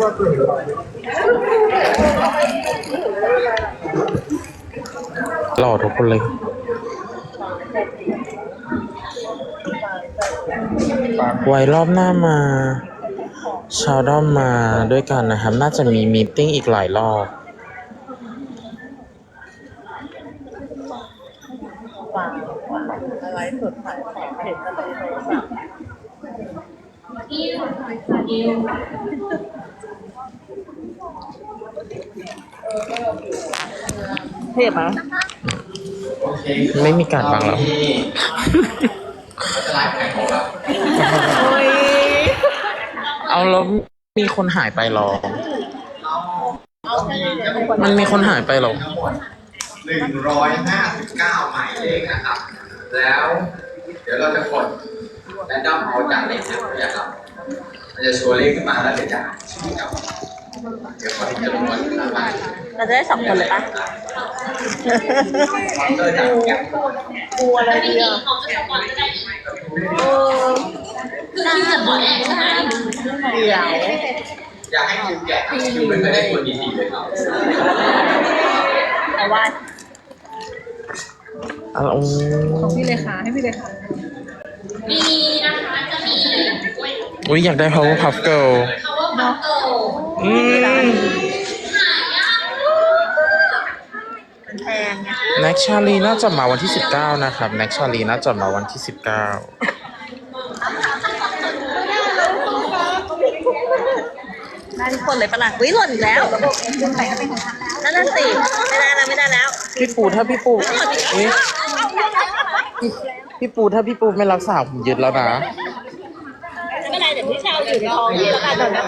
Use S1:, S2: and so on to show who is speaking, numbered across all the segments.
S1: ห
S2: ล่อทุกคนเลยไว้รอบหน้ามา ชาวด้อมมาด้วยกันนะครับ น่าจะมีมีติ้งอีกหลายรอบ
S1: วางวางอะไรสดขายของเห็นอะไรโทรศัพท์ เทียบไหม
S2: ไม่มีการบังแล้ว
S1: โอ้ย
S2: เอาแล้วมีคนหายไปหรอ มันมีคนหายไปหรอ
S3: หนึ่งร้อยห้าสิบเก้าหมายเลขนะครับ แล้ว เดี๋ยวเราจะกดและดั้มเอาจากเลขเนี่ยครับมันจะโชว์เลขขึ้นมาแล้วเดี๋ยวจะอ่านชื่อครับ เดี๋ยวขอที่จำนวนขึ้นมา
S1: เราจะได้สองคนเลยปะ
S3: คอนเตอร์จากแก๊ป
S1: กลัวอะไรดีอะเออ
S4: คือคิวจะบอกแน่ใช่ไหม
S1: เดี๋ยว
S3: อยากให้คิวแกะคิวไม่เคยได้คนดีๆเลยครับ
S1: แต่ว่า
S2: เอา
S1: ของพี่เลขาให้พี่เลขา
S4: มีนะคะจะมี
S2: อุ้ยอยากได้ power puff girl
S4: power puff girl
S2: อืม
S4: หายาก
S1: มันแพงไง
S2: แน็กชาลีน่าจะมาวันที่ 19 นะครับแน็กชาลีน่าจะมาวันที่ 19
S1: ได้ทุกคนเลยปะล่ะวิหล่นอีกแล้วนั่นน่ะสิไม่ได้แล้วไม่ได้แล้ว
S2: พี่ปูถ้าพี่ปูอุ๊ยพี่ปูถ้าพี่ปูไม่รักษาผมยึดแล้วนะ
S1: ไม่เป็นไรเดี๋ยวพี่เชาอยู่ในท้องพี่แล้วกันนะ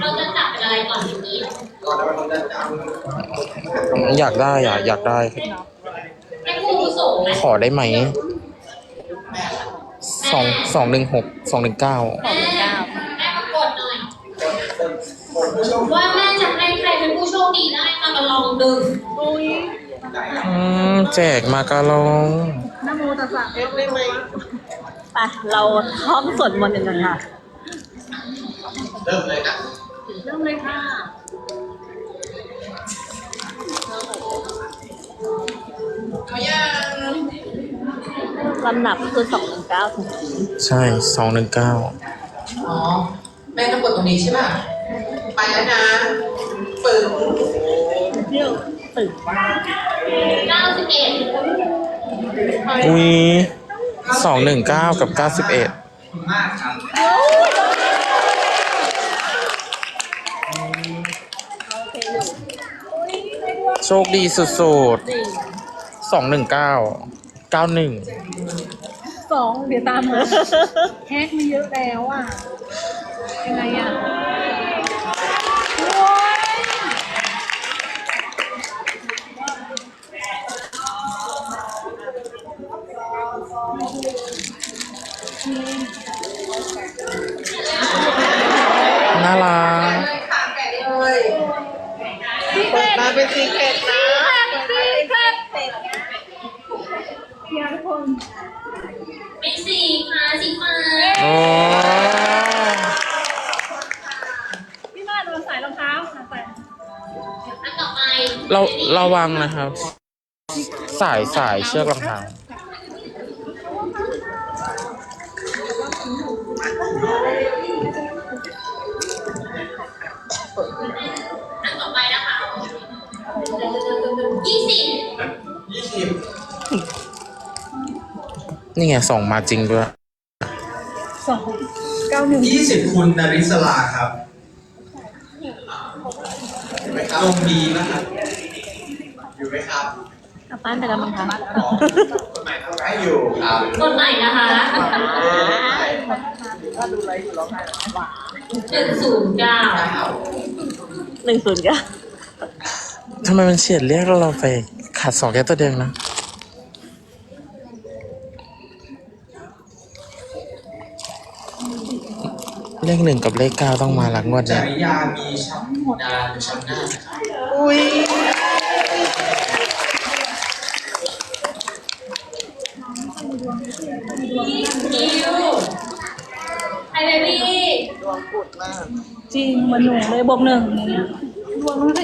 S4: เราจะจับเป็นอะไรก่อนทีนี้
S3: ก็แล้วมันจะจำ
S2: อยากได้อะอยากได้
S4: ให้ผู้อาวุโสไหม
S2: ขอได้ไหม สองสองหนึ่งหกสองหนึ่งเก้า
S4: แม่แม่มากดหน่อย ว่าแม่จะให้ใครเป็นผู้โชคดีได้มามาลองดึง
S2: อืมแจกมาการอง
S1: ไปเราท่องสวดมนต์กันเลยค่ะ
S3: เริ่มเลยนะ
S4: เริ่มเลยค่ะ
S1: ลำดับคือสองหนึ่งเก้าถึง
S2: ใช่สองหนึ่งเก้า
S5: อ๋อ แม่ต้องกดตรงนี้ใช่ป่ะ ไปแล้วนะปึ้ง
S1: เที่ยวตื่น
S4: เก้าสิบเอ็ด
S2: อุ้ย สองหนึ่งเก้ากับเก้าสิบเอ็ด
S3: มากครับ
S2: โชคดีสุดๆสองหนึ่งเก้าเก้าหนึ่ง
S6: สองเดี๋ยวตามมาแฮกมาเยอะแล้วอะยังไงอะ
S2: น่ารัก
S5: ค่ะแกเลยเปิดมาเป็นซีเคร็ตนะ
S4: เป็นสีค่ะสีฟ้า
S2: โอ้
S6: พี่มาโดนใส่รองเท้าใส่
S4: อันต่อไป
S2: เราระวังนะครับ สายสายเชือกรองเท้า
S4: นี่ไง
S2: ส่งมาจริงด้วย
S6: สองเก้าหนึ่ง
S3: ยี่สิบคุณนาริสลาครับอยู่ไหมครับลงดีนะครับอยู่ไหมครับ
S1: กลับบ้านไปแล้วมั้งคะ
S3: อ๋อคนใหม่ทำให้อยู่ครับ
S4: กดใหม่นะคะหนึ่งศูนย์เก้า
S1: หนึ่งศูนย์เก้า
S2: ทำไมมันเฉียดเรียกเราไปขาดสองแค่ตัวเดียวนะ เลขหนึ่งกับเลขเก้าต้องมาหลักงวด
S3: จเนี่ยยามีช้ำดาหรือช้ำหน้าอุ้ยคิวไอ
S1: เบ
S4: บี้
S7: ดวงกดมาก
S6: จริงเหมันหนูเลยบวกหนึ่งเนี่ยดวงมันได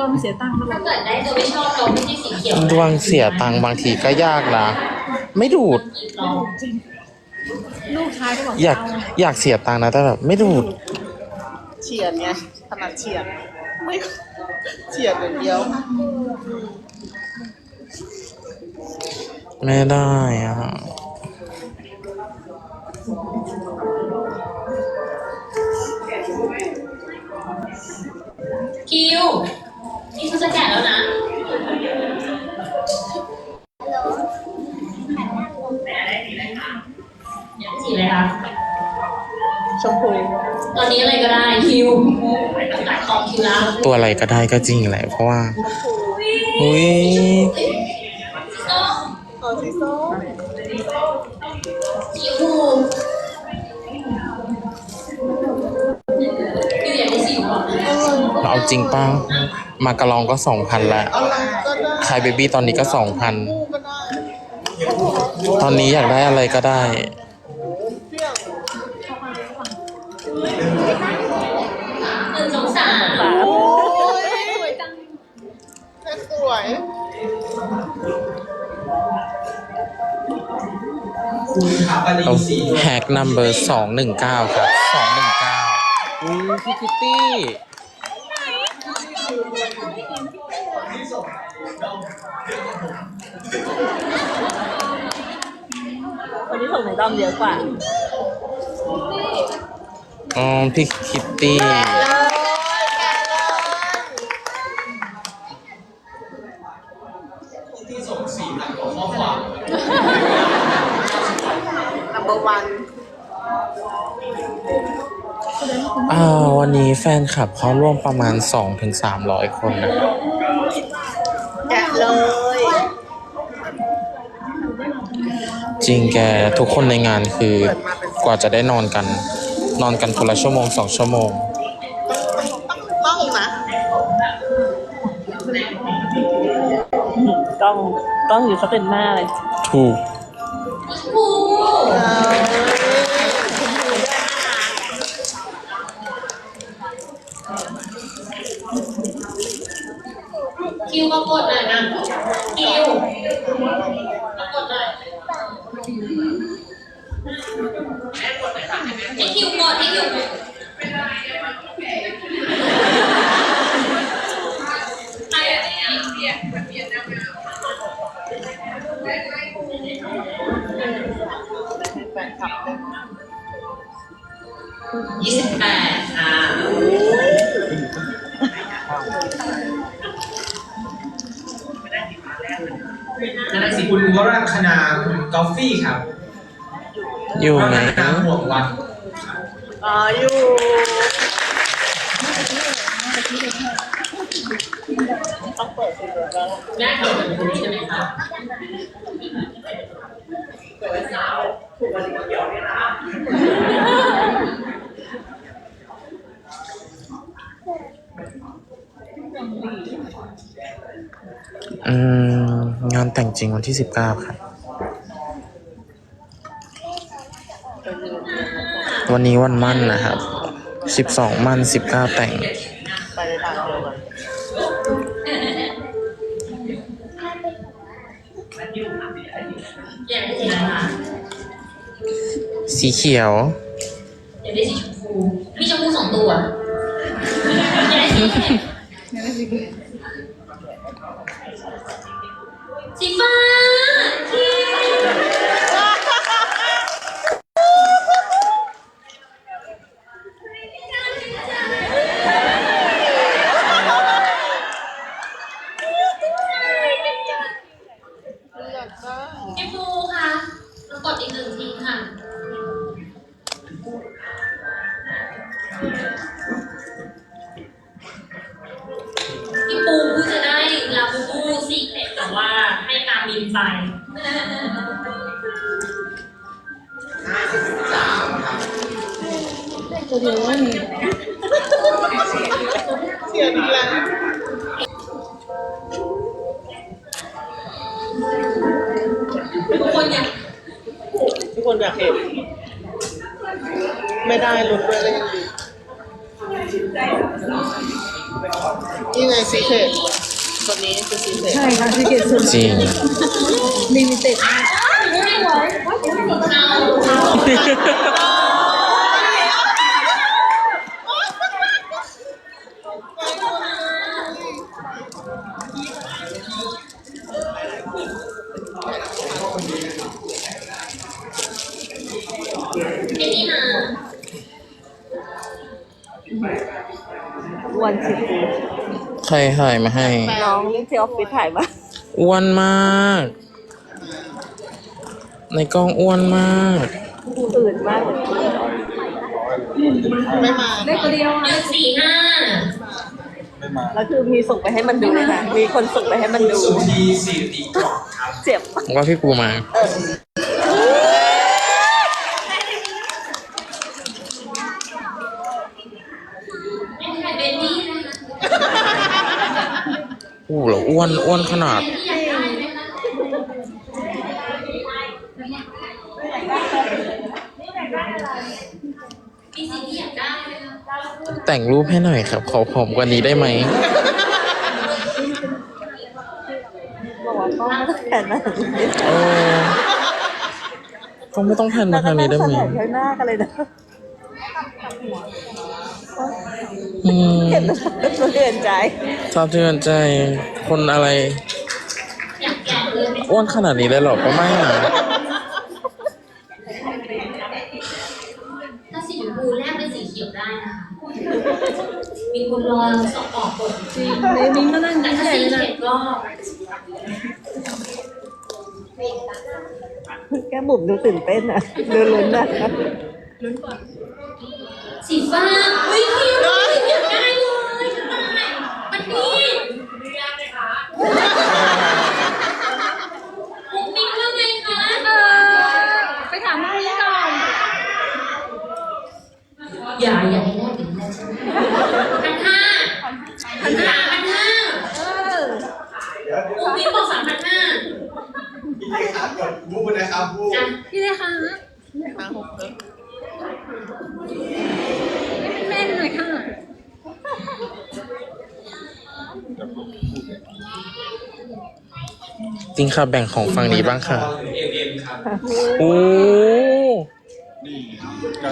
S6: วงเสียตังค์ตลอ
S4: ถ้าเกิดได้ตัวไม่ชอบเราไม่ใช่สีเขียว
S2: ดวงเสียตังค์บางทีก็ยากนะ ไม่ดูด
S4: จริง
S6: ลูกชายก็บอก
S2: อยาก
S6: เอ
S2: ยากเสียตังค์นะแต่แบบไม่ดูด
S7: เฉียดไงถนัดเฉียดไม่เฉียดอย่างเดียว
S2: ไม่ได้อะ
S4: คิวนี่เขาจะแกะแล้วนะ อยากได้สีอะไรคะ
S7: ชมพู
S4: ตอนนี้อะไรก็ได้คิวตัดของคิวแล้ว
S2: ตัวอะไรก็ได้ก็จริงแหละเพราะว่าอุ้ย
S4: ส้ม
S7: ขอสีส้ม
S4: สีชมพูคิวอยากได้สีม่วง
S2: เราเอาจริงป้ามากระลองก็สองพันละ
S7: อะไรก็ได้
S2: คายเบบี้ตอนนี้ก็สองพัน
S7: คู่ก็ได้
S2: ตอนนี้อยากได้อะไรก็ได้
S3: คุณขับปรี
S2: เอา
S3: สี
S2: แฮกนัมเบอร์สองหนึ่งเก้าครับสองหนึ่งเก้าอุ้ยพี่คิตตี้
S1: คนที่ส่งในด้อมเยอะกว่า
S2: อ๋อพี่คิตตี้
S3: อ่า
S7: วัน
S2: นี้แฟนคลับเขาร่วมประมาณสองถึงสามร้อยคนนะครับ
S7: แกะเลย
S2: จริงแกทุกคนในงานคือกว่าจะได้นอนกัน นอนกันคนละชั่วโมงสองชั่วโมง
S7: ต้องนะ
S1: ต้องต้องอยู่สักเป็นหน้าเลย
S2: ถูก
S4: ชมพู คิวมากดหน่อยนะคิวมากดหน่อยให้คิวกดให้คิวกดใครอะเนี่ยยี่สิบแปด
S3: วราคณาคุณกอฟฟี่ครับ
S2: อยู่ไหม
S3: วราคณาห่วงวัน
S7: อ๋ออยู่
S4: แม่เกิดเป็นคุณใช่ไหมคะ
S2: อืม งานแต่งจริงวันที่สิบเก้าครับวันนี้วันมั่นนะครับสิบสองมั่นสิบเก้าแต่ง
S7: ไปในทางเดียวกัน
S4: สี
S2: เขียว
S4: อยากได้สีชมพูมีชมพูสองตัวอยากได้สีอะไรสี การบินไป
S7: เฉียดีแล้ว
S4: ทุกคนอยาก
S7: ทุกคนอยากเห็น ไม่ได้ลุ้นด้วยก็ยังดีนี่ไงซีเคท ตัวนี้คือซีเคท
S6: ใช่ค่ะที่เกศสุด
S2: จริง
S6: ลิมิเต็ดมา
S2: ใครถ่ายมาให้
S1: น้องที่ออฟฟิศถ่ายมา
S2: อ้วนมาก ในกล้องอ้วนมาก
S1: ตื่นมากเลย
S7: ไม่มา
S6: ได้ตัวเดียว
S4: ห
S6: อะ
S4: นึ่งสี่ห้า
S1: แล้วคือมีส่งไปให้มันดูเลยนะมีคนส่งไปให้มันดู
S3: สุธีสิริกล่องครับ
S1: เจ็บ
S2: ว่าพี่ปูมา
S4: ไอ้ไข่เบนนี่นะคะ
S2: อู้เหรออ้วนอ้วนขนาด
S4: ที่อยากได้ไหมคะมีสิ่งที่อยากได้ไหมคะ
S2: แต่งรูปให้หน่อยครับ ขอผอมกว่านี้ได้ไหม
S1: บอกว่าก็ไม่ต้องแขนหน้า
S2: เออก็ไม่ต้องแผ่น
S1: แล้
S2: มาวทาง
S1: ก็นั่
S2: นี้
S1: ง
S2: ได้
S1: เส
S2: ไหม
S1: นอข้างหน้ากันเลยนะ
S2: อืม
S1: เห็นแล้วสะเทือนใจ
S2: สะเทือนใจ คนอะไร อ้วนขนาดนี้เลยเหรอก็ไม่นะ
S4: ถ้าสีชมพูแลกเป็นสีเขียวได้นะคะมีคนรอสอบออกกฎ
S6: จริงเลยมิ้งก็นั่ง
S4: แต่
S6: ยิ้ม
S4: ถ้า
S6: ใหญ่
S4: สี
S6: เลยนะ
S4: เขียวก็
S1: แก้มบุ๋มดูตื่นเต้นอะ ดูลุ้นอะ
S4: สีฟ้าเฮ้ยากได้เลยทำไมมันนี่มุกมิ้งว่าไงคะ
S6: เออไปถามน้องนี้ก่อน
S4: อย่าอย่าให้แลกเป็นแลกใช่ไหมพันห้าพันห้าพันห้า
S6: เออ
S4: มุกมิ้งบอกสามพันห้า
S3: พี่เลขาเปิดบูนะครับบู
S4: จ้ะ
S6: พี่เลยค่ะ
S7: มาหกเออ
S6: แม่หน่อยค่ะ
S2: จริงค่ะแบ่งของฝั่งนี้บ้างค่ะ
S3: เอ็มเอ็มครับ
S2: โอ้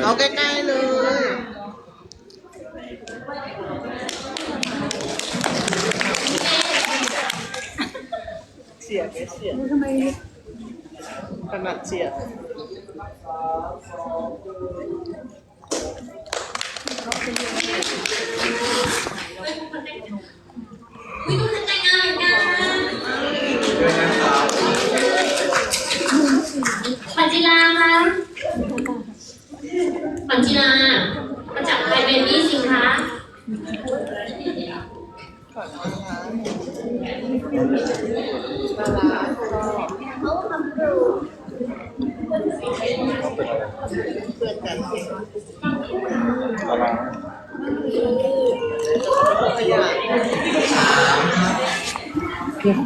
S7: เอาใกล้ๆเลย
S1: เฉียดไม่เฉียด
S6: ทำไม
S7: ขนาดเฉียด
S4: วิคุณจะแต่งงานเหมือนกัน ปัญจิลาคะปัญจิลามาจากไทยเบบี้สิคะ
S2: พี่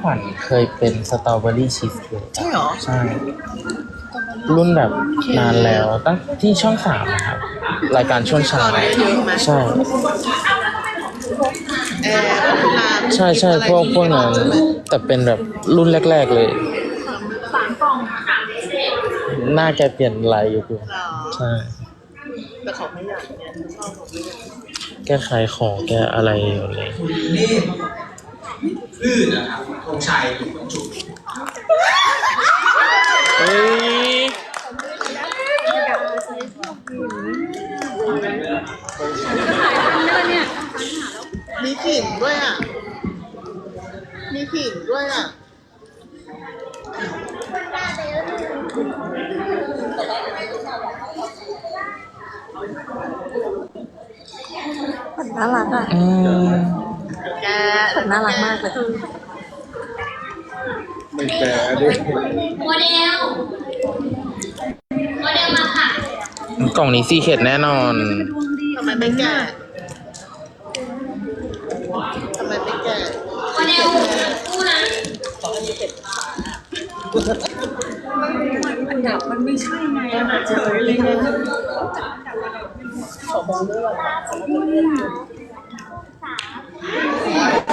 S2: ขวัญเคยเป็นสตรอเบอรี่ชีสเค้ก
S7: ใช่เหรอ
S2: ใช่ รุ่นแบบนานแล้วตั้งที่ช่องสามนะครับ รายการช่วงเช้า
S7: เยอะไหม
S2: ใช่
S7: แอร์พัฒนา
S2: ใช่ใช่พวกพวกนั้น แต่เป็นแบบรุ่นแรก ๆเลย หน้าแกเปลี่ยนลายอยู่ดู
S7: เหรอ
S2: ใช่
S7: แต่เขาไม่อยากเนี่ยชอบของไม่อยาก
S2: แกขายของแกอะไรอยู่เลย
S3: นี่คลื่นนะครับ ธงชัยอยู่บนจุด
S2: เฮ้ย
S6: เนี่ย
S7: มีขิงด้วยอะ มีขิงด้วยอะ
S1: น่ารักอะ
S2: อืม
S7: แก
S1: น่ารักมากเลย
S4: โมเดล โมเดลมาค่ะ
S2: กล่องนี้ซีเข็ดแน่นอน
S7: ทำไมไม่แก่ทำไมไม่แก่
S4: โมเดลตู้นะ
S6: มันดับมันไม่ใช่ไงเฉยเลยนะ
S7: ขอมองด้วย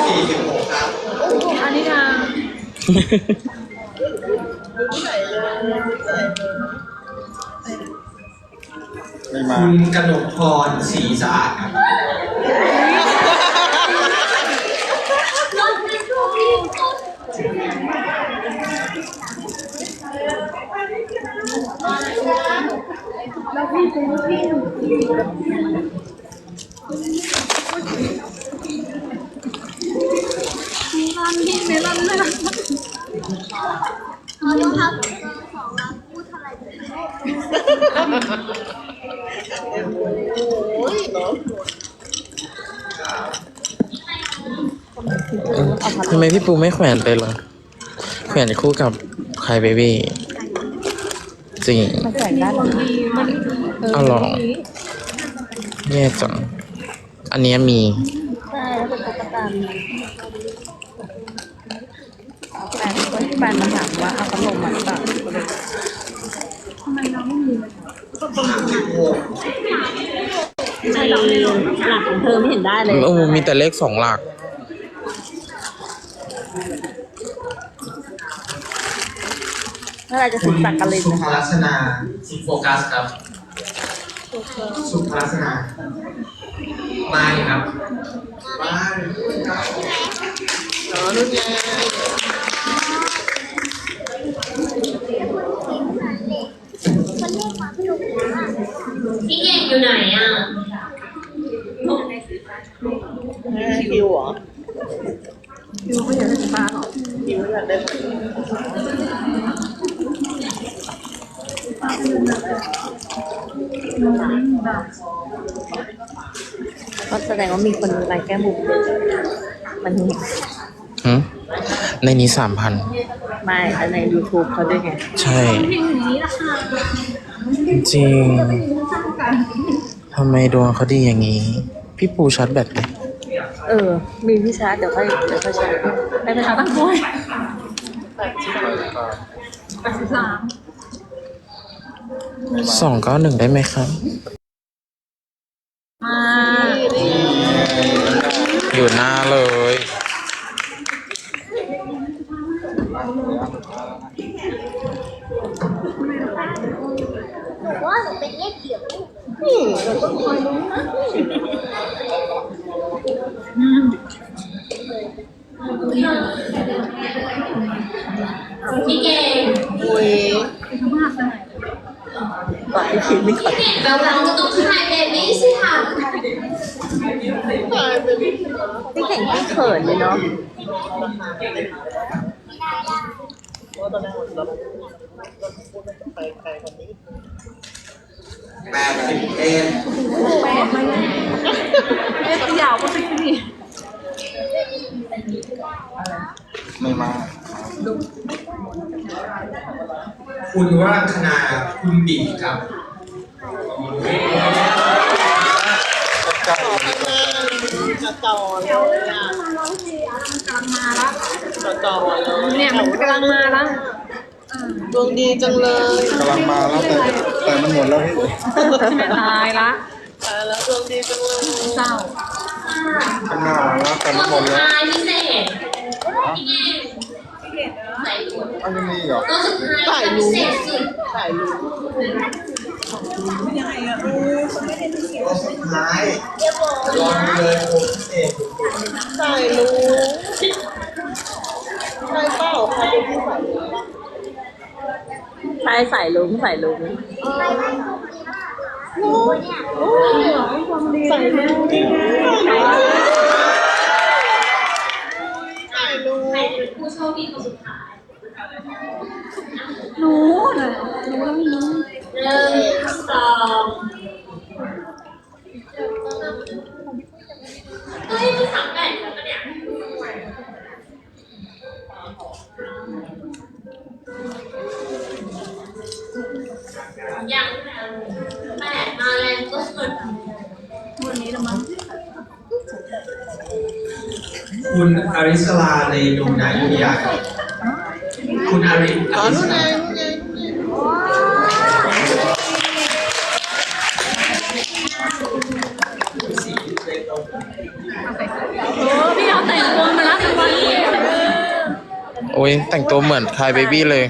S3: สี่สิบหกครับ
S6: อันนี้ทาง
S2: ไม่มา
S3: คุณกนกพรศรีสะอาดครับ
S2: ทำไมพี่ปูไม่แขวนไปล่ะแขวนคู่กับใครเบบี้จริง
S1: มันแข่งได้หรอ
S2: เอาหรอแย่จังอันเนี้ยมี
S1: ใช่แล้วเป็นตุ๊กตาแฟนคนที่แฟนมาถามว่าเอาพัดลมมาหรือเปล่า หลักของเธอไม่เห็นได้เลย
S2: โอ้มีแต่เลขสองหลัก
S1: เมื่อไหรจะ
S3: คุ
S1: ถึ
S3: ณ
S1: งสักกะลิน
S3: สุ
S1: นะ
S3: ภ
S1: คะ
S3: ลักษณาสุโฟกัสครับ สุภลักษณาไม่ครับไม่
S7: อ๋อนู่นไง
S4: พี่เก่งอยู่ ไหนอะ
S7: คิวเหรอ
S6: คิวเขาอยากได้สปาหรอ
S7: คิวอยากได้
S1: ก็แสดงว่ามีคนรายแก้มุมมัน
S2: หืมในนี้สามพัน
S1: ไม่แต่ใน YouTube เขาด้วยไง
S2: ใช่
S6: เพลงอย่างนี้ราคา
S2: จริง ทำไมดวงเขาดีอย่างนี้ พี่ปูชาร์จแบตไหม
S1: เออ มีพี่ชาร์จเดี๋ยวค่อยเดี๋ยวค่อยชาร์จได้ไหมคะตั้งกล้วย
S6: แปดสิบสาม
S2: สองเก้าหนึ่งได้ไหมครับ
S1: มา
S2: อยู่หน้าเลย
S8: ว่าหนูเป็นเลขเดี่ยว
S4: พี่เก่ง
S7: อุ้ย
S1: ก่อนที่คิดไม่ก่อน
S4: พี่เก่งแบวๆก็ต้องถ่ายเบบี้สิค่ะ
S7: ตายไปดิ
S1: พี่เก่งที่เขินเลยเนาะ
S7: ตอนนั้นหมดแล้วไปคนนี้
S3: แปดสิบเอ็ด
S6: เลขยาวก็สิบนี่
S2: ไม่มา
S3: คุณวรังคณาคุณบีครับ
S7: จะต่อเลยอะจะต่อเลย
S6: เนี่ยมันกำลังมาแล้ว
S7: ดวงดีจังเลย
S2: กำลังมาแล้วแต่แต่มันหมดแล้วพี่
S6: ตายละ
S7: ตายแล้วดวงดีจังเลย
S6: เศร้า
S2: ข้างหน้าแล้วแต่
S4: ตั
S2: มั
S4: วน
S2: หม
S4: สุ
S2: ด
S4: ด
S2: แล้ว
S4: ท้ายพิเศษพี่เก่งใส่ตัว
S2: อันนี้เหรอ
S4: ตัวสุดท้ายพิเศษสุด
S7: ถ่ายรูป
S3: ตัวสุดท้ายรอดูเลยโอ้พิเศษ
S7: ถ่ายรูปใช่เปล่าใครเป็นผู้ถ่าย รูป
S1: ใช่ใส่ลุงใส่ลุง
S8: หนูเนี่ย
S7: ใส่รูปถ่ายรูป
S4: ใครเป็นผู้โชคดีคนสุดท้าย
S6: รู้เลยรู้แล้วไม่รู้
S4: หนึ่งสอง
S3: คุณอาริสลาในดวงดาวยุทธยาครับคุณอาริอาริสลา
S7: นู่นไงนู่นไง
S6: พี่เอาแต่งตัวมารับรางวัลเลย
S2: โอ้ยแต่งตัวเหมือนคายเบบี้เลย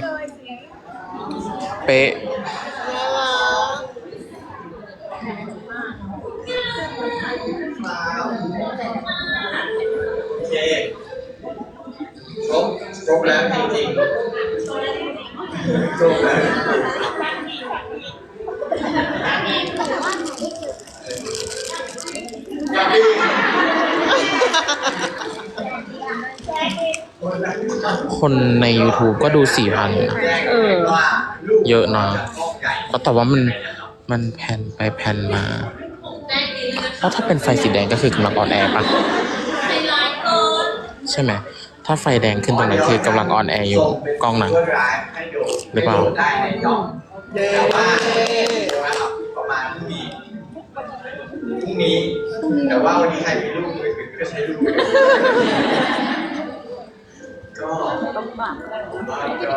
S3: บครบแล้วจริงๆครบแล้วอย่าพี่
S2: คนใน YouTube ก็ดูสี่พัน
S1: เออ
S3: ว่าลูก
S2: เยอะนะ
S3: จฟอกใหญ่
S2: ก็แต่ว่ามันมันแผ่นไปแผ่นมา
S4: แจ้งนี้นะคะ
S2: แล้วถ้าเป็นไฟสีแดงก็คือกำลังออนแอร์ปะ
S4: ใจร้ายเกิน
S2: ใช่ไหม ถ้าไฟแดงขึ้นตรงนั้นคือกำลังออนแอร์อยู่กล้องนั้น
S3: ห
S2: รือเปล่า
S3: ได้ในกล้องแต่ว่านะครับประมาณพรุ่งนี้พรุ่งนี้ แต่ว่าวันนี้ใครมีลูกมือถือก็ใช้ลูกมือถือก็ก็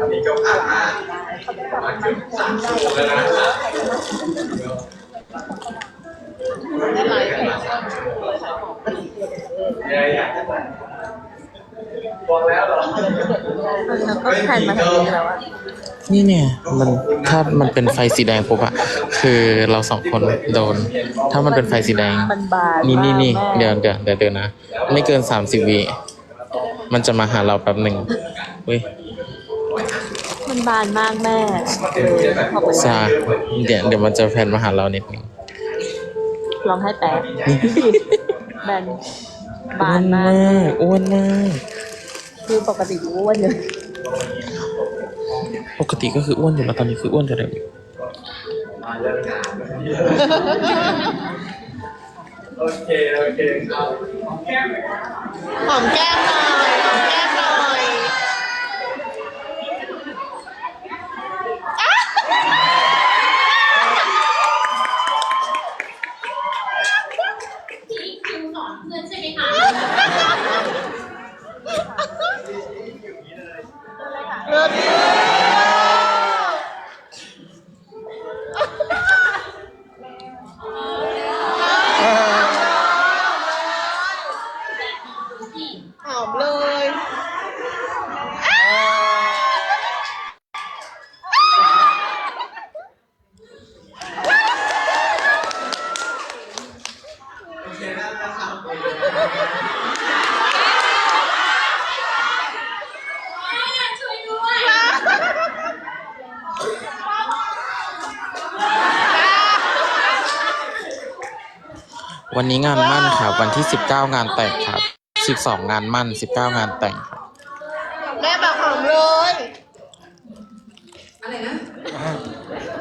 S3: อันนี้ก็ผ่านมาประมาณเกือบสามชั่วโมงแล้วนะครับเนี่ย บอกแล้วเหรอ
S1: แล้วก็แผ่นมาทางนี้แล้วอะ
S2: นี่เนี่ยมันถ้ามันเป็นไฟสีแดงปุ๊บอะคือเราสองคนโดน ถ้ามันเป็นไฟสีแดง
S1: มันบาน
S2: นี่นี่นี่
S1: มาก
S2: เดี๋ยวเดี๋ยวเดี๋ยวเดี๋ยวนะ ไม่เกินสามสิบวิมันจะมาหาเราแป๊บหนึ่งเว้ย
S1: มันบานมากแม่เออขอบคุณ
S2: ซาเดี๋ยวเดี๋ยวมันจะแผ่นมาหาเรานิดนึง
S1: ลองให้แป๊บแบนบา
S2: อ้วนน
S1: มามา
S2: กกอ้วนมาก
S1: คือปกติกูอ้วนอยู่
S2: ปกติก็คืออ้วนอยู่แล้วตอนนี้คืออ้วนกว่าเดิม
S3: มาเลิกงานโอเค โอเคครับ
S7: หอมแก้มหน่อยหอมแก้ม หอ
S4: ม
S7: เลย
S3: โอเคแล้วนะครับ
S4: ช่วยด้วย
S2: วันนี้งานมั่นครับวันที่สิบเก้างานแต่งครับ สิบสองงานมั่นสิบเก้างานแต่งครับ
S7: แม่บอกหอมเลย
S5: อะไรนะ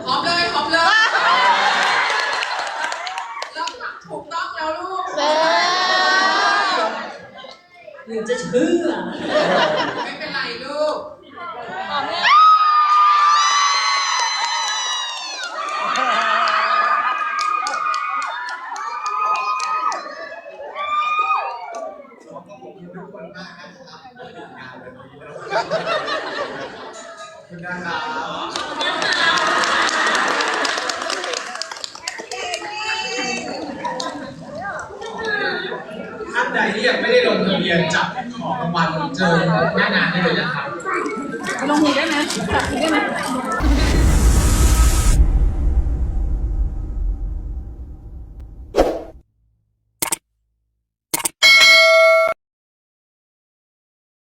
S5: หอมเลยหอมเลยแล้วถูกต้องแล้วลูก
S7: แม่
S5: หรือจะเชื่อ